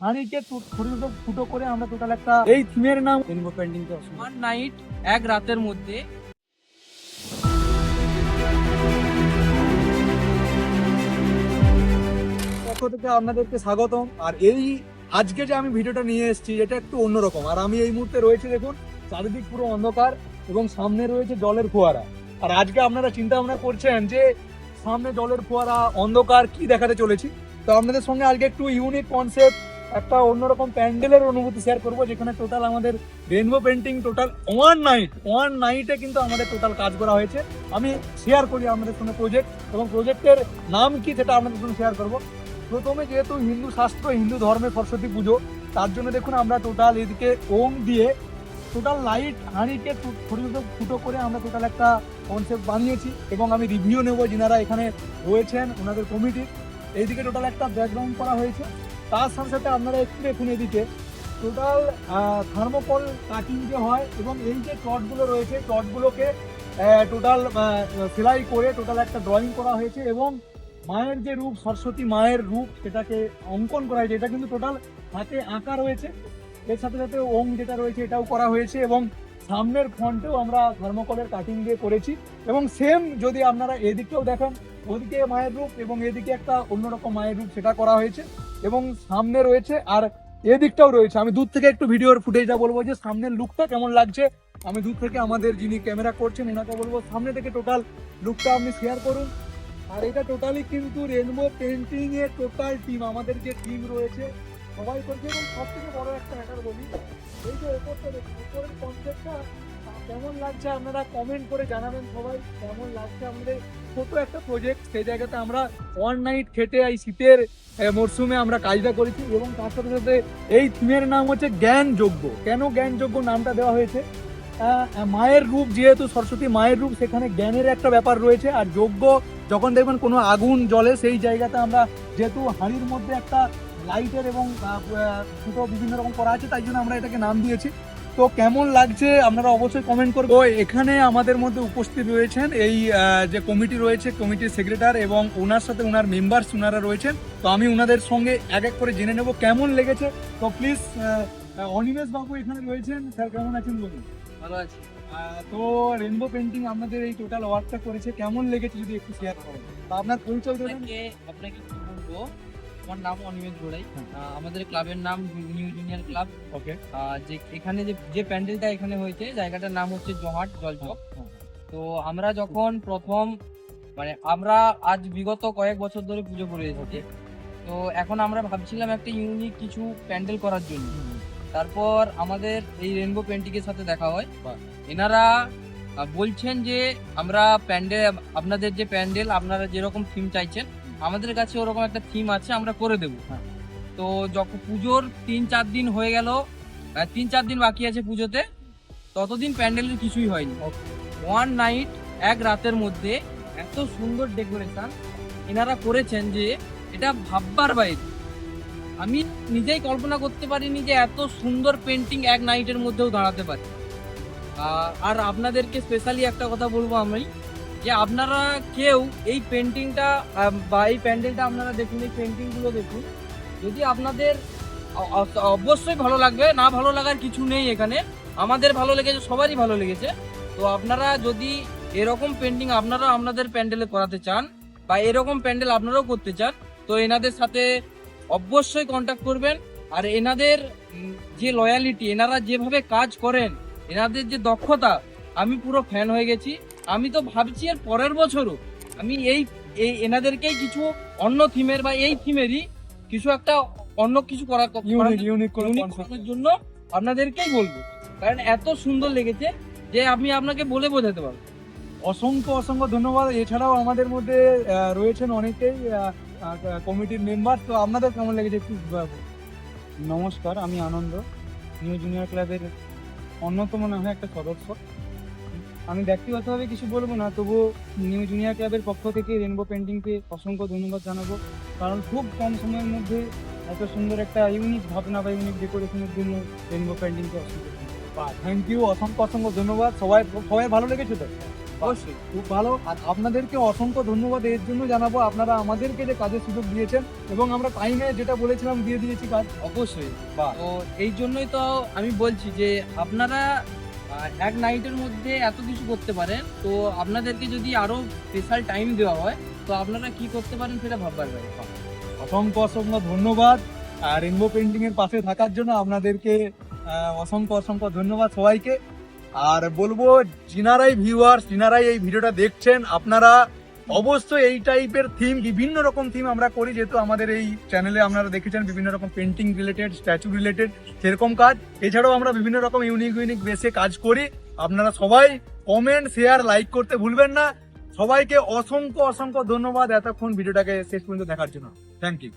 হাঁড়িকে two- ছোট ছোট ফুটো করে আমরা টোটাল একটা এই থিমের নাম রেনবো পেন্টিং ওয়ান নাইট এক রাতের মধ্যে। পক্ষ থেকে আপনাদেরকে স্বাগতম। আর এই আজকে যে আমি ভিডিওটা নিয়ে এসেছি এটা একটু অন্যরকম। আর আমি এই মুহূর্তে রয়েছে দেখুন চারিদিক পুরো অন্ধকার এবং সামনে রয়েছে জলের ফোয়ারা। আর আজকে আপনারা চিন্তা ভাবনা করছেন যে সামনে জলের ফোয়ারা অন্ধকার কি দেখাতে চলেছি? তো আপনাদের সঙ্গে আজকে একটু ইউনিক কনসেপ্ট একটা অন্যরকম প্যান্ডেলের অনুভূতি শেয়ার করব, যেখানে টোটাল আমাদের rainbow painting total one night one নাইটে কিন্তু আমাদের টোটাল কাজ করা হয়েছে। আমি শেয়ার করি আমাদের সঙ্গে প্রজেক্ট এবং প্রজেক্টের নাম কি সেটা আপনাদের সঙ্গে শেয়ার করব। প্রথমে যেহেতু হিন্দু শাস্ত্র, হিন্দু ধর্মের সরস্বতী পুজো, তার জন্য দেখুন আমরা টোটাল এদিকে ওম দিয়ে টোটাল লাইট হাঁড়িকে ছোট ছোট ফুটো করে আমরা টোটাল একটা কনসেপ্ট বানিয়েছি, এবং আমি রিভিউ নেব যিনারা এখানে রয়েছেন, ওনাদের কমিটির এইদিকে টোটাল একটা ব্যাকগ্রাউন্ড করা হয়েছে। তার সাথে সাথে আপনারা একটু দেখুন এদিকে। টোটাল থার্মোকল কাটিং যে হয় এবং এই যে চটগুলো রয়েছে টটগুলোকে টোটাল সেলাই করে টোটাল একটা ড্রয়িং করা হয়েছে এবং মায়ের যে রূপ, সরস্বতী মায়ের রূপ সেটাকে অঙ্কন করা হয়েছে। এটা কিন্তু টোটাল হাতে আঁকা রয়েছে। এর সাথে সাথে ওম যেটা রয়েছে, এটাও করা হয়েছে এবং সামনের ফ্রন্টেও আমরা থার্মোকলের কাটিং দিয়ে করেছি। এবং সেম যদি আপনারা এদিকেও দেখেন ওদিকে মায়ের রূপ এবং এদিকে একটা অন্যরকম মায়ের রূপ সেটা করা হয়েছে এবং সামনে রয়েছে আর এদিকটাও রয়েছে। আমি দূর থেকে একটু ভিডিওর ফুটেজটা বলব যে সামনের লুকটা কেমন লাগছে। আমি দূর থেকে আমাদের যিনি ক্যামেরা করছেন এনাকে বলব সামনে থেকে টোটাল লুকটা আপনি শেয়ার করুন। আর এটা টোটালি কিন্তু রেনবো পেন্টিং এর টোটাল টিম আমাদের যে টিম রয়েছে, সবাই করছে এবং সব থেকে বড় একটা ম্যাটার বলি, এই যে ওপরটা দেখুন, উপরের কনসেপ্টটা কেমন লাগছে আপনারা কমেন্ট করে জানাবেন সবাই। কেমন লাগছে আমাদের ছোট একটা প্রজেক্ট সেই জায়গাতে আমরা ওয়ান নাইট খেটে এই শীতের মরশুমে আমরা কাজটা করেছি এবং তার সাথে সাথে এই থিমের নাম হচ্ছে জ্ঞান যজ্ঞ কেন জ্ঞান যজ্ঞ নামটা দেওয়া হয়েছে? মায়ের রূপ যেহেতু সরস্বতী মায়ের রূপ, সেখানে জ্ঞানের একটা ব্যাপার রয়েছে আর যজ্ঞ যখন দেখবেন কোনো আগুন জলে সেই জায়গাতে আমরা যেহেতু হাঁড়ির মধ্যে একটা লাইটের এবং দুটো বিভিন্ন রকম করা আছে, তাই জন্য আমরা এটাকে নাম দিয়েছি। তো কেমন লাগছে? আপনারা অবশ্যই কমেন্ট করব এখানে আমাদের মধ্যে উপস্থিত রয়েছেন এই যে কমিটি রয়েছে কমিটির সেক্রেটারি এবং ওনার সাথে ওনার মেম্বার্স ওনারা রয়েছেন। তো আমি ওনাদের সঙ্গে এক এক করে জেনে নেব কেমন লেগেছে। তো প্লিজ অনিমেষ বাবু এখানে রয়েছেন। স্যার কেমন আছেন বলুন? ভালো আছি। তো রেনবো পেন্টিং আপনাদের এই টোটাল ওয়ার্কটা করেছে। কেমন লেগেছে যদি একটু শেয়ার করেন? তো আপনার পরিচয় আপনাকে কি বলব আমার নাম অনিমেষ গোড়াই। হ্যাঁ। আমাদের ক্লাবের নাম নিউ জুনিয়র ক্লাব। ওকে। যে এখানে যে যে প্যান্ডেলটা এখানে হয়েছে জায়গাটার নাম হচ্ছে জহাট জলচক। তো আমরা যখন প্রথম মানে আমরা আজ বিগত কয়েক বছর ধরে পুজো করে এসেছি। তো এখন আমরা ভাবছিলাম একটা ইউনিক কিছু প্যান্ডেল করার জন্য। তারপর আমাদের এই রেনবো পেন্টিংয়ের সাথে দেখা হয়। এনারা বলছেন যে আমরা প্যান্ডেল আপনাদের যে প্যান্ডেল আপনারা যেরকম থিম চাইছেন আমাদের কাছে ওরকম একটা থিম আছে আমরা করে দেবো। হ্যাঁ। তো যখন পুজোর তিন চার দিন হয়ে গেল তিন চার দিন বাকি আছে পুজোতে ততদিন প্যান্ডেলের কিছুই হয়নি। ওয়ান নাইট এক রাতের মধ্যে এত সুন্দর ডেকোরেশন এনারা করেছেন যে এটা ভাববার বাইরে। আমি নিজেই কল্পনা করতে পারিনি যে এত সুন্দর পেন্টিং এক নাইটের মধ্যেও দাঁড়াতে পারে। আর আপনাদেরকে স্পেশালি একটা কথা বলব আমি। যে আপনারা কেউ এই পেন্টিংটা বা এই প্যান্ডেলটা আপনারা দেখুন, এই পেন্টিংগুলো দেখুন। যদি আপনাদের অবশ্যই ভালো লাগবে, না ভালো লাগার কিছু নেই এখানে। আমাদের ভালো লেগেছে, সবারই ভালো লেগেছে। তো আপনারা যদি এরকম পেন্টিং আপনারা আপনাদের প্যান্ডেলে করাতে চান, বা এরকম প্যান্ডেল আপনারাও করতে চান, তো এনাদের সাথে অবশ্যই কন্ট্যাক্ট করবেন। আর এনাদের যে লয়ালিটি এনারা যেভাবে কাজ করেন, এনাদের যে দক্ষতা, আমি পুরো ফ্যান হয়ে গেছি। আমি তো ভাবছি এর পরের বছরও। আমি এই এই এনাদেরকেই কিছু অন্য থিমের বা এই থিমেরই কিছু একটা অন্য কিছু। করার জন্য আপনাদেরকেই বলব। কারণ এত সুন্দর লেগেছে যে আমি আপনাকে বলে বোঝাতে পারব। অসংখ্য অসংখ্য ধন্যবাদ। এছাড়াও আমাদের মধ্যে রয়েছেন অনেকেই কমিটির মেম্বার। তো আপনাদের কেমন লেগেছে একটু নমস্কার আমি আনন্দ। নিউ জুনিয়র ক্লাবের অন্যতম না হয় একটা সদস্য। আমি ব্যক্তিগতভাবে কিছু বলব না তবুও নিউ জুনিয়র ক্লাবের পক্ষ থেকে রেনবো পেন্টিংকে অসংখ্য ধন্যবাদ জানাব। কারণ খুব কম সময়ের মধ্যে এত সুন্দর একটা ইউনিক ভাবনা বা ইউনিক ডেকোরেশনের জন্য রেনবো পেন্টিংকে অসংখ্য থ্যাংক ইউ অসংখ্য অসংখ্য ধন্যবাদ। সবাই সবাই ভালো লেগেছে তো? অবশ্যই খুব ভালো। আর আপনাদেরকে অসংখ্য ধন্যবাদ এর জন্য জানাব আপনারা আমাদেরকে যে কাজের সুযোগ দিয়েছেন এবং আমরা টাইমে যেটা বলেছিলাম দিয়ে দিয়েছি কাজ। অবশ্যই। বা তো এই জন্যই তো আমি বলছি যে আপনারা এক নাইটের মধ্যে এত কিছু করতে পারেন। তো আপনাদেরকে যদি আরও স্পেশাল টাইম দেওয়া হয়, তো আপনারা কি করতে পারেন সেটা ভাববার ব্যাপার অসংখ্য অসংখ্য ধন্যবাদ। আর রেনবো পেন্টিংয়ের পাশে থাকার জন্য আপনাদেরকে অসংখ্য অসংখ্য ধন্যবাদ সবাইকে। আর বলব, যিনারাই ভিউয়ার্স যিনারাই এই ভিডিওটা দেখছেন, আপনারা অবশ্যই এই টাইপের থিম বিভিন্ন রকম থিম আমরা করি, যেহেতু আমাদের এই চ্যানেলে আপনারা দেখেছেন বিভিন্ন রকম পেন্টিং রিলেটেড স্ট্যাচু রিলেটেড সেরকম কাজ। এছাড়াও আমরা বিভিন্ন রকম ইউনিক ইউনিক বেসে কাজ করি। আপনারা সবাই কমেন্ট শেয়ার লাইক করতে ভুলবেন না। সবাইকে অসংখ্য অসংখ্য ধন্যবাদ। এতক্ষণ ভিডিওটাকে শেষ পর্যন্ত দেখার জন্য। Thank you